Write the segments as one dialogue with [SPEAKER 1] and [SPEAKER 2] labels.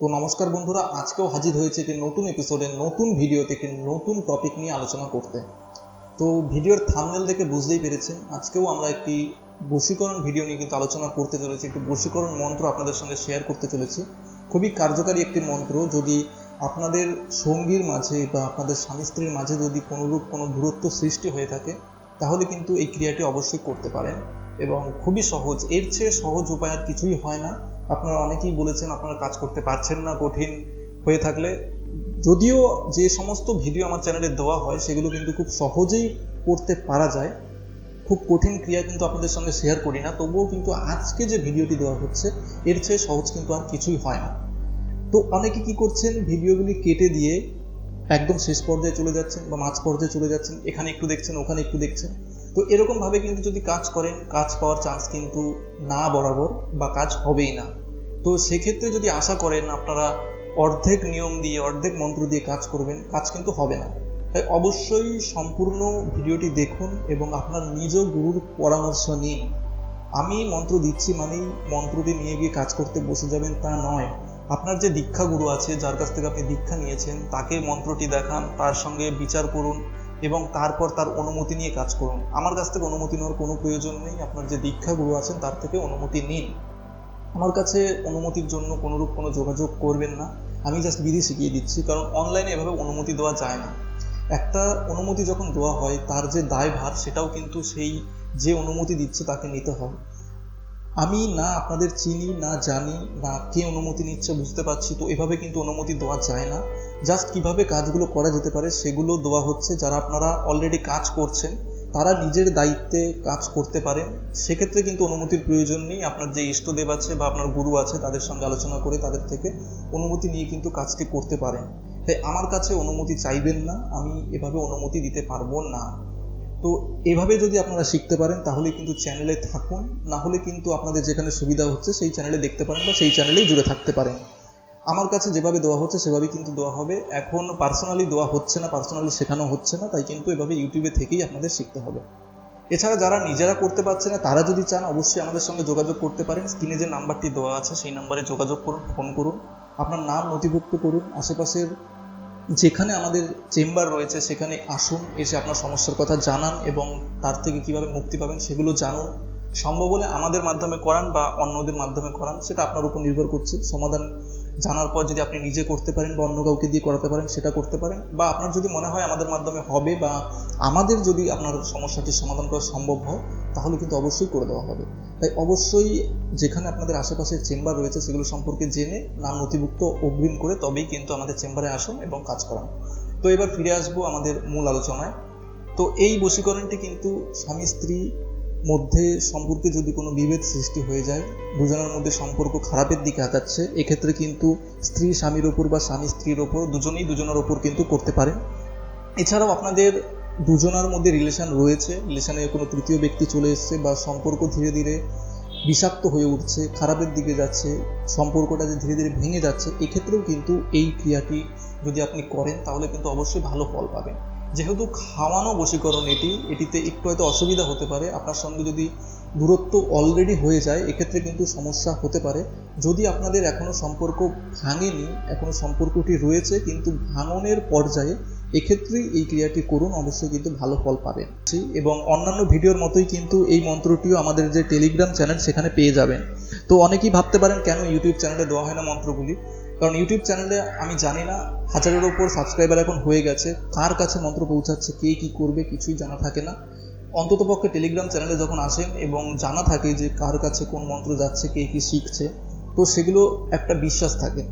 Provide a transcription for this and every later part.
[SPEAKER 1] তো নমস্কার বন্ধুরা, আজকেও হাজির হয়েছে একটি নতুন এপিসোডে নতুন ভিডিওতে একটি নতুন টপিক নিয়ে আলোচনা করতে। তো ভিডিওর থামনেল দেখে বুঝতেই পেরেছেন, আজকেও আমরা একটি বশীকরণ ভিডিও নিয়ে কিন্তু আলোচনা করতে চলেছি, একটি বশীকরণ মন্ত্র আপনাদের সঙ্গে শেয়ার করতে চলেছি। খুবই কার্যকারী একটি মন্ত্র, যদি আপনাদের সঙ্গীর মাঝে বা আপনাদের স্বামী স্ত্রীর মাঝে যদি কোনোরূপ কোনো দূরত্ব সৃষ্টি হয়ে থাকে, তাহলে কিন্তু এই ক্রিয়াটি অবশ্যই করতে পারেন। এবং খুবই সহজ। এর চেয়ে সহজ উপায় আর কিছুই হয় না। আপনারা অনেকেই বলেছেন আপনারা কাজ করতে পারছেন না, কঠিন হয়ে থাকলে। যদিও যে সমস্ত ভিডিও আমার চ্যানেলে দেওয়া হয়, সেগুলো কিন্তু খুব সহজেই করতে পারা যায়। খুব কঠিন ক্রিয়া কিন্তু আপনাদের সঙ্গে শেয়ার করি না। তবুও কিন্তু আজকে যে ভিডিওটি দেওয়া হচ্ছে, এর চেয়ে সহজ কিন্তু আর কিছুই হয় না। তো অনেকে কি করছেন, ভিডিওগুলি কেটে দিয়ে একদম শেষ পর্যায়ে চলে যাচ্ছেন বা মাঝ পর্যায়ে চলে যাচ্ছেন। এখানে একটু দেখছেন, ওখানে একটু দেখছেন। তো এরকমভাবে কিন্তু যদি কাজ করেন কাজ পাওয়ার চান্স কিন্তু না বরাবর বা কাজ হবেই না। তো সেক্ষেত্রে যদি আশা করেন আপনারা অর্ধেক নিয়ম দিয়ে, অর্ধেক মন্ত্র দিয়ে কাজ করবেন, কাজ কিন্তু হবে না। তাই অবশ্যই সম্পূর্ণ ভিডিওটি দেখুন এবং আপনার নিজ গুরুর পরামর্শ নিন। আমি মন্ত্র দিচ্ছি মানেই মন্ত্রটি নিয়ে গিয়ে কাজ করতে বসে যাবেন তা নয়। আপনার যে দীক্ষা গুরু আছে, যার কাছ থেকে আপনি দীক্ষা নিয়েছেন, তাকে মন্ত্রটি দেখান, তার সঙ্গে বিচার করুন। এবং তারপর তার অনুমতি নিয়ে কাজ করুন। আমার কাছ থেকে অনুমতি নেওয়ার কোনো প্রয়োজন নেই। আপনার যে দীক্ষা গুরু আছেন, তার থেকে অনুমতি নিন। আমার কাছে অনুমতির জন্য কোনোরূপ কোনো যোগাযোগ করবেন না। আমি জাস্ট বিধি শিখিয়ে দিচ্ছি, কারণ অনলাইনে এভাবে অনুমতি দেওয়া যায় না। একটা অনুমতি যখন দেওয়া হয়, তার যে দায়ভার, সেটাও কিন্তু সেই যে অনুমতি দিচ্ছে, তাকে নিতে হয় আমি না আপনাদের চিনি, না জানি, না কে অনুমতি নিচ্ছে বুঝতে পারছি, তো এভাবে কিন্তু অনুমতি দেওয়া যায় না। জাস্ট কীভাবে কাজগুলো করা যেতে পারে সেগুলো দেওয়া হচ্ছে, যারা আপনারা অলরেডি কাজ করছেন, তারা নিজের দায়িত্বে কাজ করতে পারেন। সেক্ষেত্রে কিন্তু অনুমতির প্রয়োজন নেই। আপনার যে ইষ্টদেব আছে বা আপনার গুরু আছে, তাদের সঙ্গে আলোচনা করে তাদের থেকে অনুমতি নিয়ে কিন্তু কাজটি করতে পারেন। তাই আমার কাছে অনুমতি চাইবেন না। আমি এভাবে অনুমতি দিতে পারব না। তো এভাবে যদি আপনারা শিখতে পারেন তাহলে কিন্তু চ্যানেলে থাকুন। না হলে কিন্তু আপনাদের যেখানে সুবিধা হচ্ছে, সেই চ্যানেলে দেখতে পারেন বা সেই চ্যানেলেই জুড়ে থাকতে পারেন। আমার কাছে যেভাবে দেওয়া হচ্ছে, সেভাবেই কিন্তু দেওয়া হবে। এখন পার্সোনালি দেওয়া হচ্ছে না পার্সোনালি শেখানো হচ্ছে না, তাই কিন্তু এভাবে ইউটিউবে থেকেই আপনাদের শিখতে হবে। এছাড়া যারা নিজেরা করতে পারছে না, তারা যদি চান, অবশ্যই আমাদের সঙ্গে যোগাযোগ করতে পারেন। স্ক্রিনে যে নাম্বারটি দেওয়া আছে, সেই নাম্বারে যোগাযোগ করুন, ফোন করুন। আপনার নাম নথিভুক্ত করুন। আশেপাশের যেখানে আমাদের চেম্বার রয়েছে, সেখানে আসুন, এসে আপনার সমস্যার কথা জানান এবং তার থেকে কীভাবে মুক্তি পাবেন সেগুলো জানুন। সম্ভব হলে আমাদের মাধ্যমে করান বা অন্যদের মাধ্যমে করান, সেটা আপনার উপর নির্ভর করছে। সমাধান জানার পর যদি আপনি নিজে করতে পারেন বা অন্য কাউকে দিয়ে করাতে পারেন, সেটা করতে পারেন। বা আপনার যদি মনে হয় আমাদের মাধ্যমে হবে বা আমাদের যদি আপনার সমস্যাটির সমাধান করা সম্ভব হয়, তাহলে কিন্তু অবশ্যই করে দেওয়া হবে। তাই অবশ্যই যেখানে আপনাদের আশেপাশের চেম্বার রয়েছে, সেগুলো সম্পর্কে জেনে, নাম নথিভুক্ত অগ্রিম করে তবেই কিন্তু আমাদের চেম্বারে আসুন এবং কাজ করান। তো এবার ফিরে আসব আমাদের মূল আলোচনায়। তো এই বশীকরণটি কিন্তু স্বামী, স্ত্রী মধ্যে সম্পর্কে যদি কোনো বিভেদ সৃষ্টি হয়ে যায়, দুজনের মধ্যে সম্পর্ক খারাপের দিকে আগাচ্ছে, এক্ষেত্রে কিন্তু স্ত্রী স্বামীর ওপর বা স্বামী স্ত্রীর ওপর দুজনেই দুজনের ওপর কিন্তু করতে পারেন এছাড়াও আপনাদের দুজনার মধ্যে রিলেশন রয়েছে রিলেশনে কোনো তৃতীয় ব্যক্তি চলে এসছে বা সম্পর্ক ধীরে ধীরে বিষাক্ত হয়ে উঠছে, খারাপের দিকে যাচ্ছে, সম্পর্কটা যে ধীরে ধীরে ভেঙে যাচ্ছে, এক্ষেত্রেও কিন্তু এই ক্রিয়াটি যদি আপনি করেন, তাহলে কিন্তু অবশ্যই ভালো ফল পাবেন। যেহেতু খাওয়ানো বশীকরণ এটি, এটিতে একটু হয়তো অসুবিধা হতে পারে। আপনার সঙ্গে যদি দূরত্ব অলরেডি হয়ে যায়, এক্ষেত্রে কিন্তু সমস্যা হতে পারে। যদি আপনাদের এখনও সম্পর্ক ভাঙেনি এখনও সম্পর্কটি রয়েছে, কিন্তু ভাঙনের পর্যায়ে এক্ষেত্রেই এই ক্রিয়াটি করুন, অবশ্যই কিন্তু ভালো ফল পাবেন। এবং অন্যান্য ভিডিওর মতোই কিন্তু এই মন্ত্রটিও আমাদের যে টেলিগ্রাম চ্যানেল সেখানে পেয়ে যাবেন। তো অনেকেই ভাবতে পারেন, কেন ইউটিউব চ্যানেলে দেওয়া হয় না মন্ত্রগুলি? কারণ ইউটিউব চ্যানেলে আমি জানি না, হাজারের ওপর সাবস্ক্রাইবার এখন হয়ে গেছে, কার কাছে মন্ত্র পৌঁছাচ্ছে, কে কী করবে কিছুই জানা থাকে না। অন্ততপক্ষে টেলিগ্রাম চ্যানেলে যখন আসেন এবং জানা থাকে যে কার কাছে কোন মন্ত্র যাচ্ছে, কে কী শিখছে, তো সেগুলো একটা বিশ্বাস থাকে।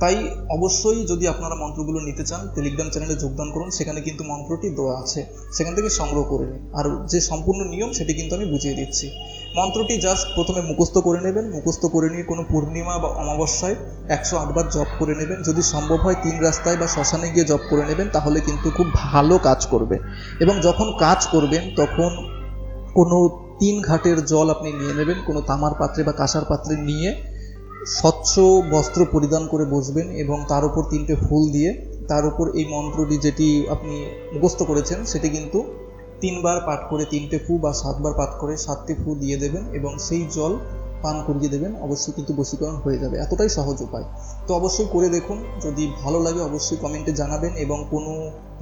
[SPEAKER 1] তাই অবশ্যই যদি আপনারা মন্ত্রগুলো নিতে চান টেলিগ্রাম চ্যানেলে যোগদান করুন, সেখানে কিন্তু মন্ত্রটি দেওয়া আছে। সেখান থেকে সংগ্রহ করে নিন। আর যে সম্পূর্ণ নিয়ম, সেটি কিন্তু আমি বুঝিয়ে দিচ্ছি। মন্ত্রটি জাস্ট প্রথমে মুখস্থ করে নেবেন। মুখস্থ করে নিয়ে কোনো পূর্ণিমা বা অমাবস্যায় একশো আটবার জপ করে নেবেন। যদি সম্ভব হয় তিন রাস্তায় বা শ্মশানে গিয়ে জপ করে নেবেন, তাহলে কিন্তু খুব ভালো কাজ করবে। এবং যখন কাজ করবেন, তখন কোনো তিন ঘাটের জল আপনি নিয়ে নেবেন, কোনো তামার পাত্রে বা কাঁসার পাত্রে নিয়ে স্বচ্ছ বস্ত্র পরিধান করে বসবেন এবং তার উপর তিনটে ফুল দিয়ে তার উপর এই মন্ত্রটি যেটি আপনি মুখস্থ করেছেন, সেটি কিন্তু তিনবার পাঠ করে তিনটে ফু বা সাতবার পাঠ করে সাতটি ফু দিয়ে দেবেন এবং সেই জল পান করিয়ে দেবেন, অবশ্যই কিন্তু বশীকরণ হয়ে যাবে। এতটাই সহজ উপায়। তো অবশ্যই করে দেখুন, যদি ভালো লাগে অবশ্যই কমেন্টে জানাবেন এবং কোনো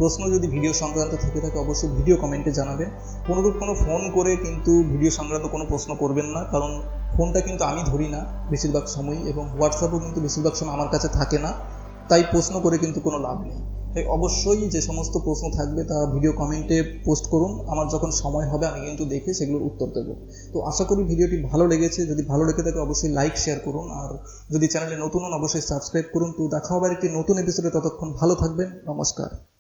[SPEAKER 1] প্রশ্ন যদি ভিডিও সংক্রান্ত থেকে থাকে অবশ্যই ভিডিও কমেন্টে জানাবেন। কোনোরূপ কোনো ফোন করে কিন্তু ভিডিও সংক্রান্ত কোনো প্রশ্ন করবেন না, কারণ ফোনটা কিন্তু আমি ধরি না বেশিরভাগ সময়ই এবং হোয়াটসঅ্যাপও কিন্তু বেশিরভাগ সময় আমার কাছে থাকে না, তাই প্রশ্ন করে কিন্তু কোনো লাভ নেই। তাই অবশ্যই যে সমস্ত প্রশ্ন থাকবে তা ভিডিও কমেন্টে পোস্ট করুন। আমার যখন সময় হবে, আমি কিন্তু দেখে সেগুলোর উত্তর দেবো। তো আশা করি ভিডিওটি ভালো লেগেছে। যদি ভালো লেগে থাকে, অবশ্যই লাইক শেয়ার করুন। আর যদি চ্যানেলে নতুন হন, অবশ্যই সাবস্ক্রাইব করুন। তো দেখা হবে একটি নতুন এপিসোডে ততক্ষণ ভালো থাকবেন। নমস্কার।